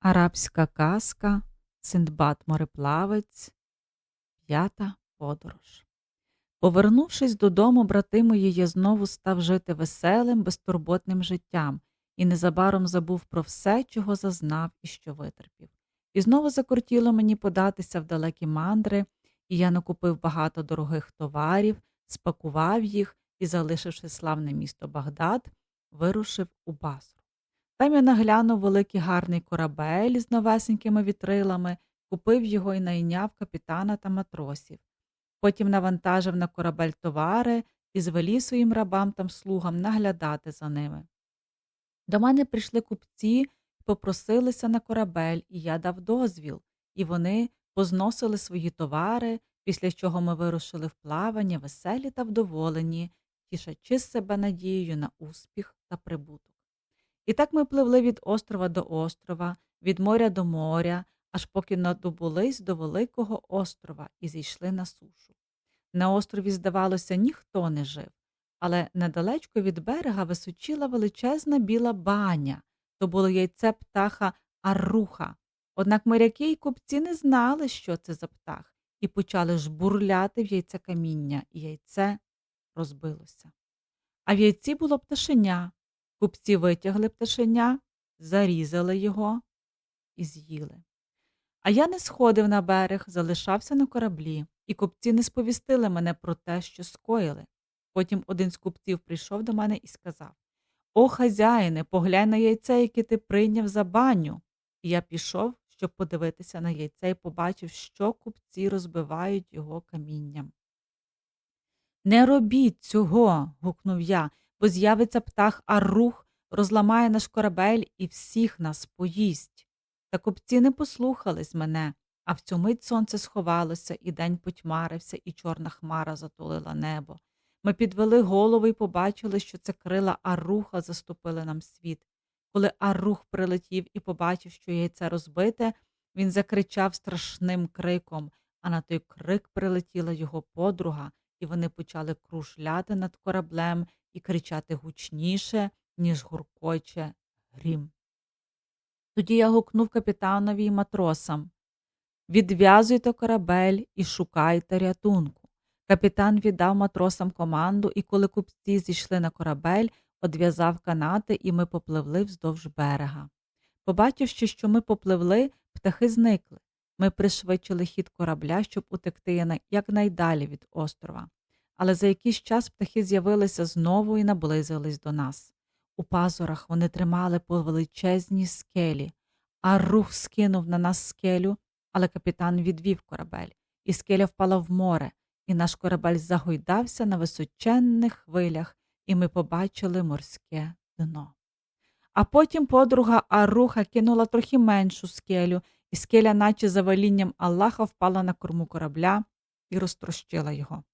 Арабська казка, Синдбад мореплавець, п'ята подорож. Повернувшись додому, брати мої, я знову став жити веселим, безтурботним життям і незабаром забув про все, чого зазнав і що витерпів. І знову закортіло мені податися в далекі мандри, і я накупив багато дорогих товарів, спакував їх і, залишивши славне місто Багдад, вирушив у Басру. Там я наглянув великий гарний корабель з новесенькими вітрилами, купив його і найняв капітана та матросів. Потім навантажив на корабель товари і звелів своїм рабам та слугам наглядати за ними. До мене прийшли купці попросилися на корабель, і я дав дозвіл, і вони позносили свої товари, після чого ми вирушили в плавання, веселі та вдоволені, тішачи себе надією на успіх та прибуток. І так ми пливли від острова до острова, від моря до моря, аж поки надобулись до великого острова і зійшли на сушу. На острові, здавалося, ніхто не жив, але недалечко від берега височила величезна біла баня, то було яйце птаха Арруха. Однак моряки й купці не знали, що це за птах, і почали жбурляти в яйце каміння, і яйце розбилося. А в яйці було пташеня. Купці витягли пташеня, зарізали його і з'їли. А я не сходив на берег, залишався на кораблі, і купці не сповістили мене про те, що скоїли. Потім один з купців прийшов до мене і сказав О, хазяїне, поглянь на яйце, яке ти прийняв за баню. І я пішов, щоб подивитися на яйце, і побачив, що купці розбивають його камінням. Не робіть цього. гукнув я, бо з'явиться птах Аррух, розламає наш корабель і всіх нас поїсть. Та купці не послухались мене, а в цю мить сонце сховалося, і день потьмарився, і чорна хмара затулила небо. Ми підвели голови і побачили, що це крила Аруха заступили нам світ. Коли Арух прилетів і побачив, що яйце розбите, він закричав страшним криком, а на той крик прилетіла його подруга, і вони почали кружляти над кораблем і кричати гучніше, ніж гуркоче грім. Тоді я гукнув капітанові й матросам Відв'язуйте корабель і шукайте рятунку. Капітан віддав матросам команду, і коли купці зійшли на корабель, одв'язав канати, і ми попливли вздовж берега. Побачивши, що ми попливли, птахи зникли. Ми пришвидшили хід корабля, щоб утекти якнайдалі від острова. Але за якийсь час птахи з'явилися знову і наблизились до нас. У пазурах вони тримали по величезній скелі, а рух скинув на нас скелю, але капітан відвів корабель, і скеля впала в море, і наш корабель загойдався на височенних хвилях, і ми побачили морське дно. А потім подруга Аруха кинула трохи меншу скелю, і скеля, наче за велінням Аллаха, впала на корму корабля і розтрощила його.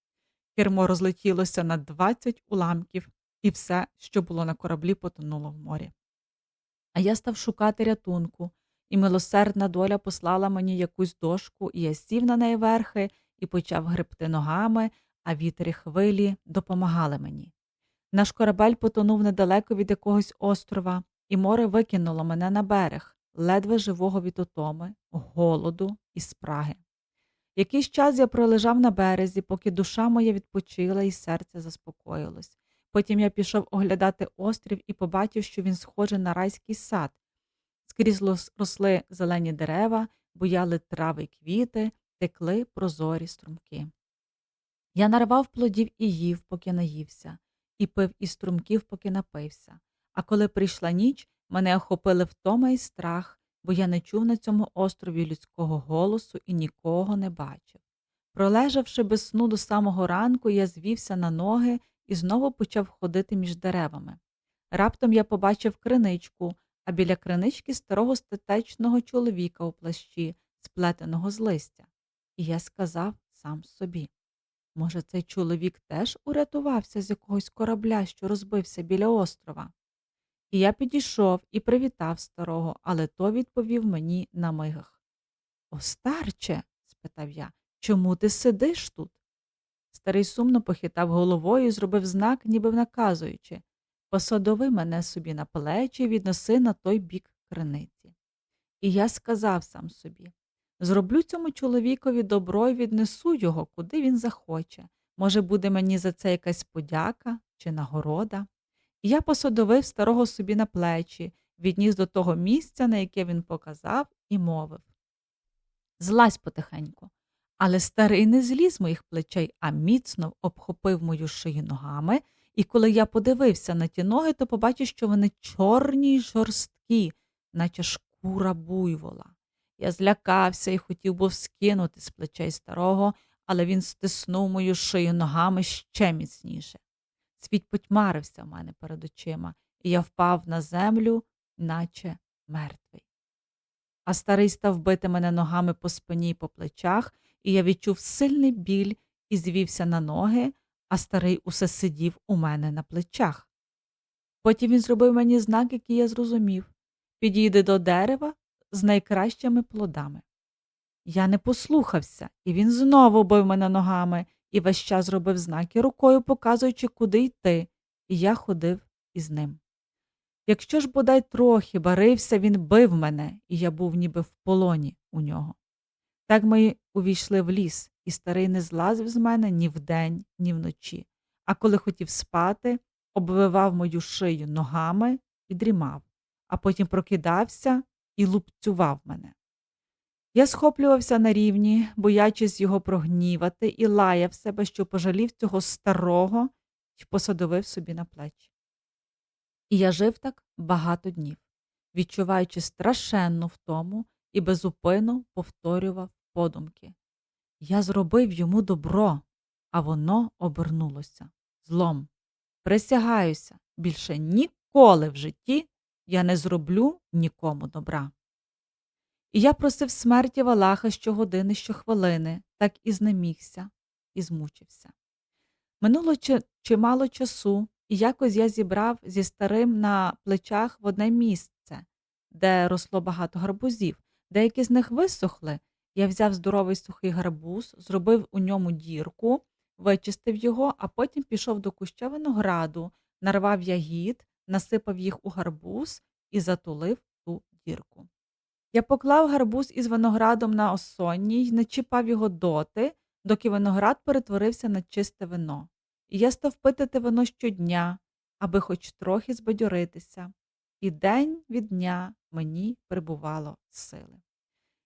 Кермо розлетілося на двадцять уламків, і все, що було на кораблі, потонуло в морі. А я став шукати рятунку, і милосердна доля послала мені якусь дошку, і я сів на неї верхи і почав гребти ногами, а вітер і хвилі допомагали мені. Наш корабель потонув недалеко від якогось острова, і море викинуло мене на берег, ледве живого від отоми, голоду і спраги. Якийсь час я пролежав на березі, поки душа моя відпочила і серце заспокоїлось. Потім я пішов оглядати острів і побачив, що він схожий на райський сад. Скрізь росли зелені дерева, буяли трави й квіти, текли прозорі струмки. Я нарвав плодів і їв, поки наївся, і пив із струмків, поки напився. А коли прийшла ніч, мене охопили втома і страх, бо я не чув на цьому острові людського голосу і нікого не бачив. Пролежавши без сну до самого ранку, я звівся на ноги і знову почав ходити між деревами. Раптом я побачив криничку, а біля кринички старого статечного чоловіка у плащі, сплетеного з листя. І я сказав сам собі може, цей чоловік теж урятувався з якогось корабля, що розбився біля острова. Я підійшов і привітав старого, але то відповів мені на мигах. О, старче, спитав я, чому ти сидиш тут? Старий сумно похитав головою і зробив знак, ніби наказуючи Посадови мене собі на плечі і відноси на той бік криниці. І я сказав сам собі зроблю цьому чоловікові добро і віднесу його, куди він захоче. Може, буде мені за це якась подяка чи нагорода. Я посадовив старого собі на плечі, відніс до того місця, на яке він показав, і мовив Злазь потихеньку. Але старий не зліз моїх плечей, а міцно обхопив мою шию ногами, і коли я подивився на ті ноги, то побачив, що вони чорні й жорсткі, наче шкура буйвола. Я злякався і хотів був скинути з плечей старого, але він стиснув мою шию ногами ще міцніше. Світ потьмарився в мене перед очима, і я впав на землю, наче мертвий. А старий став бити мене ногами по спині й по плечах, і я відчув сильний біль і звівся на ноги, а старий усе сидів у мене на плечах. Потім він зробив мені знак, який я зрозумів підійди до дерева з найкращими плодами. Я не послухався, і він знову бив мене ногами і весь час робив знаки рукою, показуючи, куди йти, і я ходив із ним. Якщо ж бодай трохи барився, він бив мене, і я був ніби в полоні у нього. Так ми увійшли в ліс, і старий не злазив з мене ні вдень, ні вночі, а коли хотів спати, обвивав мою шию ногами і дрімав, а потім прокидався і лупцював мене. Я схоплювався на рівні, боячись його прогнівати, і лаяв себе, що пожалів цього старого і посадовив собі на плечі. І я жив так багато днів, відчуваючи страшенну втому і безупину повторював подумки. Я зробив йому добро, а воно обернулося злом. Присягаюся, більше ніколи в житті я не зроблю нікому добра. І я просив смерті Валаха щогодини, щохвилини, так і знемігся, і змучився. Минуло чимало часу, і якось я зібрав зі старим на плечах в одне місце, де росло багато гарбузів, деякі з них висохли. Я взяв здоровий сухий гарбуз, зробив у ньому дірку, вичистив його, а потім пішов до куща винограду, нарвав ягід, насипав їх у гарбуз і затулив ту дірку. Я поклав гарбуз із виноградом на осонній, не чіпав його доти, доки виноград перетворився на чисте вино. І я став пити те вино щодня, аби хоч трохи збадьоритися, і день від дня мені прибувало сили.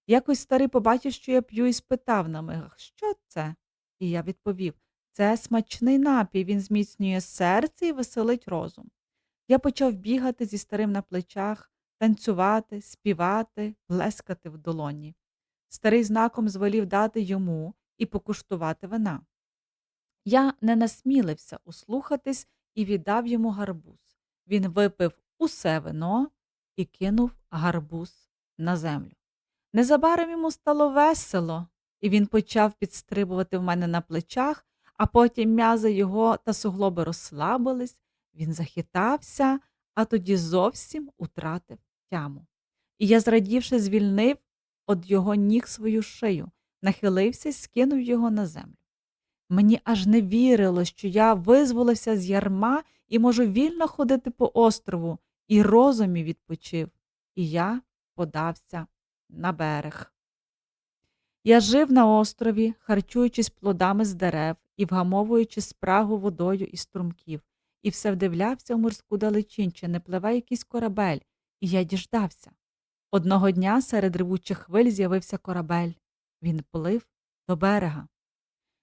Якось старий побачив, що я п'ю, і спитав на мигах, що це? І я відповів це смачний напій, він зміцнює серце і веселить розум. Я почав бігати зі старим на плечах, танцювати, співати, плескати в долоні. Старий знаком звелів дати йому і покуштувати вина. Я не насмілився услухатись і віддав йому гарбуз. Він випив усе вино і кинув гарбуз на землю. Незабаром йому стало весело, і він почав підстрибувати в мене на плечах, а потім м'язи його та суглоби розслабились, він захитався, а тоді зовсім утратив тяму. І я, зрадівши, звільнив од його ніг свою шию, нахилився і скинув його на землю. Мені аж не вірило, що я визволився з ярма і можу вільно ходити по острову, і розумі відпочив, і я подався на берег. Я жив на острові, харчуючись плодами з дерев і вгамовуючи спрагу водою із струмків, і все вдивлявся в морську далечінь, чи не пливе якийсь корабель, і я діждався. Одного дня серед ревучих хвиль з'явився корабель. Він плив до берега.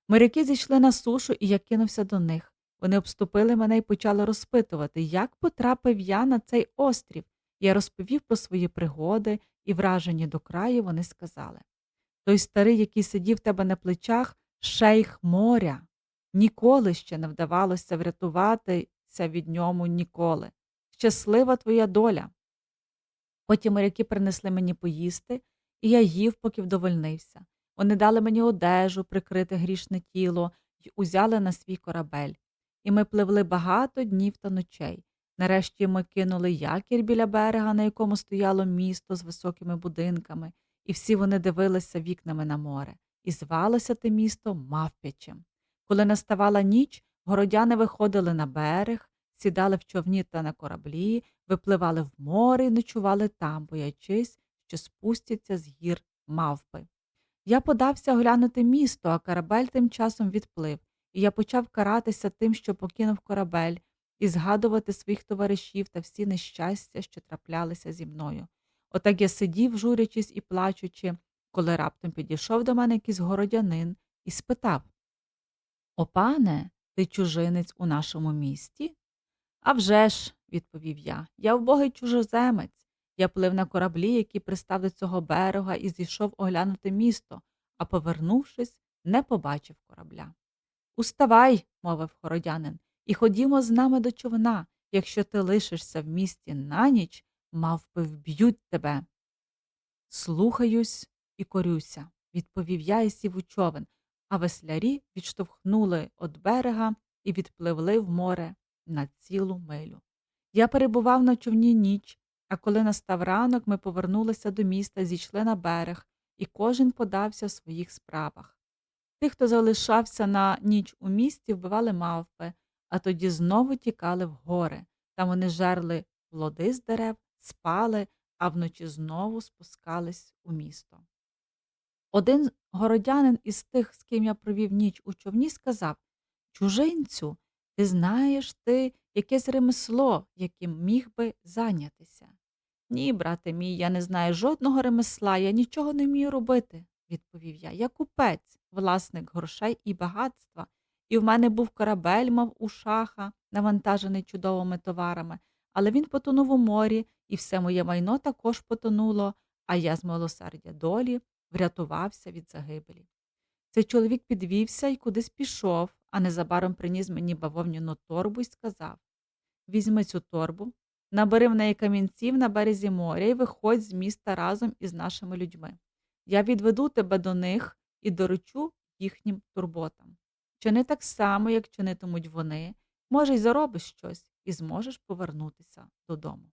Моряки зійшли на сушу, і я кинувся до них. Вони обступили мене і почали розпитувати, як потрапив я на цей острів. Я розповів про свої пригоди і, вражені до краю, вони сказали той старий, який сидів тебе на плечах, шейх моря. Ніколи ще не вдавалося врятуватися від ньому ніколи. Щаслива твоя доля. Потім моряки принесли мені поїсти, і я їв, поки вдовольнився. Вони дали мені одежу, прикрити грішне тіло й узяли на свій корабель. І ми пливли багато днів та ночей. Нарешті ми кинули якір біля берега, на якому стояло місто з високими будинками, і всі вони дивилися вікнами на море, і звалося те місто мавпячим. Коли наставала ніч, городяни виходили на берег, сідали в човні та на кораблі, випливали в море і ночували там, боячись, що спустяться з гір мавпи. Я подався оглянути місто, а корабель тим часом відплив, і я почав каратися тим, що покинув корабель, і згадувати своїх товаришів та всі нещастя, що траплялися зі мною. Отак я сидів, журячись і плачучи, коли раптом підійшов до мене якийсь городянин і спитав О, пане, ти чужинець у нашому місті? «А вже ж», – відповів я, я вбогий чужоземець. Я плив на кораблі, який пристав до цього берега, і зійшов оглянути місто, а, повернувшись, не побачив корабля. Уставай, мовив городянин, і ходімо з нами до човна. Якщо ти лишишся в місті на ніч, мавпи вб'ють тебе. Слухаюсь і корюся, відповів я і сів у човен, а веслярі відштовхнули від берега і відпливли в море на цілу милю. Я перебував на човні ніч, а коли настав ранок, ми повернулися до міста, зійшли на берег, і кожен подався в своїх справах. Тих, хто залишався на ніч у місті, вбивали мавпи, а тоді знову тікали в гори. Там вони жерли плоди з дерев, спали, а вночі знову спускались у місто. Один городянин із тих, з ким я провів ніч у човні, сказав Чужинцю, ти знаєш ти якесь ремесло, яким міг би зайнятися. Ні, брате мій, я не знаю жодного ремесла, я нічого не вмію робити, відповів я. Я купець, власник грошей і багатства, і в мене був корабель, мав у шаха, навантажений чудовими товарами, але він потонув у морі, і все моє майно також потонуло, а я з милосердя долі врятувався від загибелі. Цей чоловік підвівся і кудись пішов, а незабаром приніс мені бавовняну торбу і сказав Візьми цю торбу, набери в неї камінців на березі моря і виходь з міста разом із нашими людьми. Я відведу тебе до них і доручу їхнім турботам. Чини так само, як чинитимуть вони, може, й заробиш щось, і зможеш повернутися додому.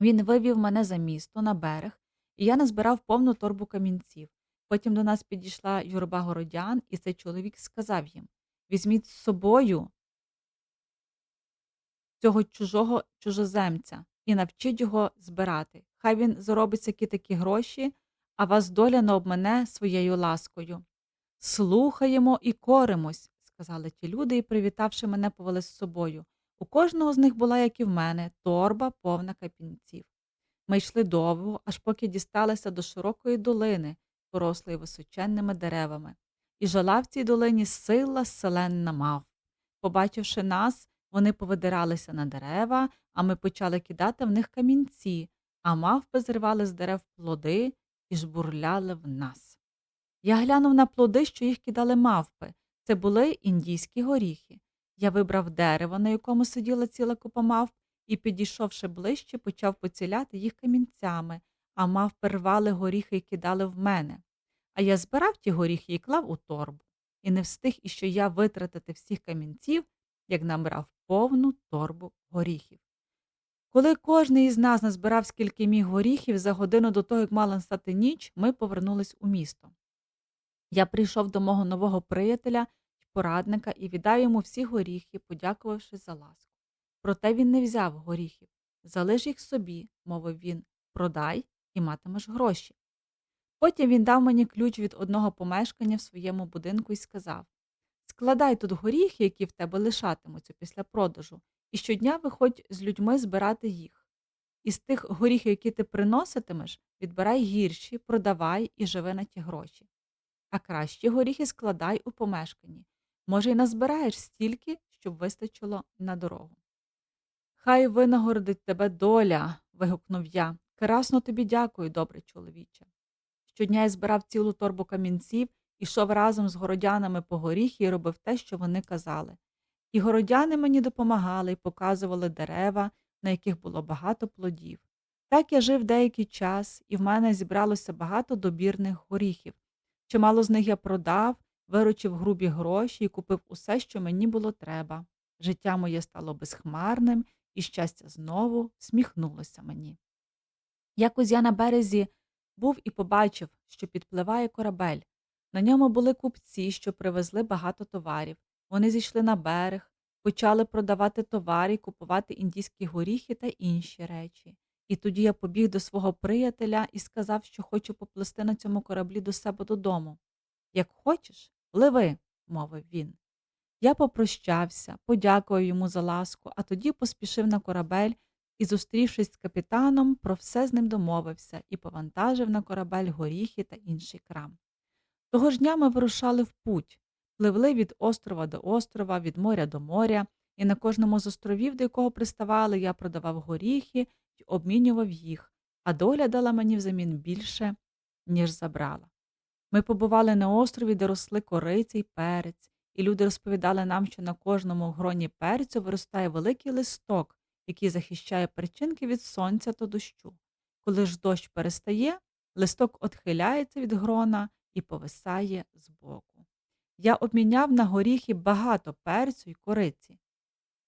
Він вивів мене за місто на берег, і я назбирав повну торбу камінців. Потім до нас підійшла юрба городян, і цей чоловік сказав їм Візьміть з собою цього чужого чужоземця і навчіть його збирати. Хай він заробить всякі такі гроші, а вас доля не обмене своєю ласкою. Слухаємо і коримось, сказали ті люди і, привітавши мене, повели з собою. У кожного з них була, як і в мене, торба повна капінців. Ми йшли довго, аж поки дісталися до широкої долини, порослої височенними деревами, і жила в цій долині сила селенна мав. Побачивши нас, вони повидиралися на дерева, а ми почали кидати в них камінці, а мавпи зривали з дерев плоди і жбурляли в нас. Я глянув на плоди, що їх кидали мавпи. Це були індійські горіхи. Я вибрав дерево, на якому сиділа ціла купа мавп, і, підійшовши ближче, почав поціляти їх камінцями, а мавпи рвали горіхи і кидали в мене. А я збирав ті горіхи і клав у торбу, і не встиг іще я витратити всіх камінців, як набрав повну торбу горіхів. Коли кожний із нас назбирав скільки міг горіхів за годину до того, як мала настати ніч, ми повернулись у місто. Я прийшов до мого нового приятеля й порадника і віддав йому всі горіхи, подякувавши за ласку. Проте він не взяв горіхів. Залиш їх собі, мовив він, продай і матимеш гроші. Потім він дав мені ключ від одного помешкання в своєму будинку і сказав Складай тут горіхи, які в тебе лишатимуться після продажу, і щодня виходь з людьми збирати їх. Із тих горіхів, які ти приноситимеш, відбирай гірші, продавай і живи на ті гроші. А кращі горіхи складай у помешканні. Може, й назбираєш стільки, щоб вистачило на дорогу. Хай винагородить тебе доля. вигукнув я. Красно тобі дякую, добре чоловіче. Щодня я збирав цілу торбу камінців, ішов разом з городянами по горіхи і робив те, що вони казали. І городяни мені допомагали і показували дерева, на яких було багато плодів. Так я жив деякий час, і в мене зібралося багато добірних горіхів. Чимало з них я продав, виручив грубі гроші і купив усе, що мені було треба. Життя моє стало безхмарним, і щастя знову сміхнулося мені. Якось я на березі був і побачив, що підпливає корабель. На ньому були купці, що привезли багато товарів. Вони зійшли на берег, почали продавати товари, купувати індійські горіхи та інші речі. І тоді я побіг до свого приятеля і сказав, що хочу поплисти на цьому кораблі до себе додому. Як хочеш, пливи, мовив він. Я попрощався, подякував йому за ласку, а тоді поспішив на корабель і, зустрівшись з капітаном, про все з ним домовився і повантажив на корабель горіхи та інший крам. Того ж дня ми вирушали в путь, пливли від острова до острова, від моря до моря, і на кожному з островів, до якого приставали, я продавав горіхи й обмінював їх, а доля дала мені взамін більше, ніж забрала. Ми побували на острові, де росли кориці й перець, і люди розповідали нам, що на кожному гроні перцю виростає великий листок, який захищає перчинки від сонця та дощу. Коли ж дощ перестає, листок отхиляється від грона і повисає збоку. Я обміняв на горіхи багато перцю й кориці.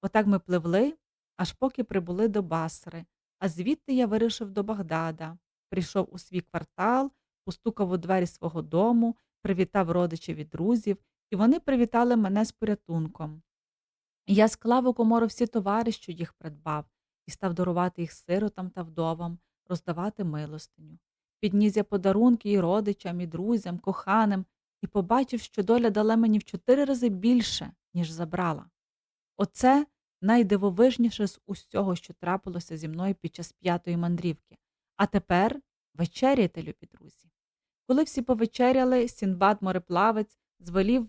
Отак ми пливли, аж поки прибули до Басри, а звідти я вирішив до Багдада, прийшов у свій квартал, постукав у двері свого дому, привітав родичів і друзів, і вони привітали мене з порятунком. Я склав у комору всі товари, що їх придбав, і став дарувати їх сиротам та вдовам, роздавати милостиню. Підніс я подарунки і родичам, і друзям, коханим, і побачив, що доля дала мені в чотири рази більше, ніж забрала. Оце найдивовижніше з усього, що трапилося зі мною під час п'ятої мандрівки. А тепер вечеряйте, любі друзі. Коли всі повечеряли, Сінбад мореплавець звелів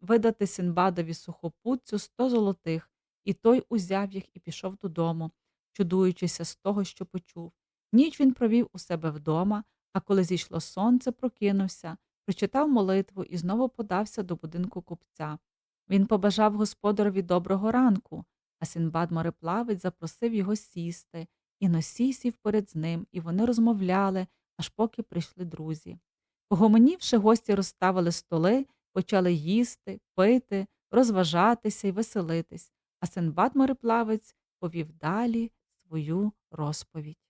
видати Сінбадові сухопутцю сто золотих, і той узяв їх і пішов додому, чудуючися з того, що почув. Ніч він провів у себе вдома, а коли зійшло сонце, прокинувся, прочитав молитву і знову подався до будинку купця. Він побажав господарові доброго ранку, а Сінбад мореплавець запросив його сісти, і носій сів поряд з ним, і вони розмовляли, аж поки прийшли друзі. Погомонівши, гості розставили столи, почали їсти, пити, розважатися і веселитись, а Синбад мореплавець повів далі свою розповідь.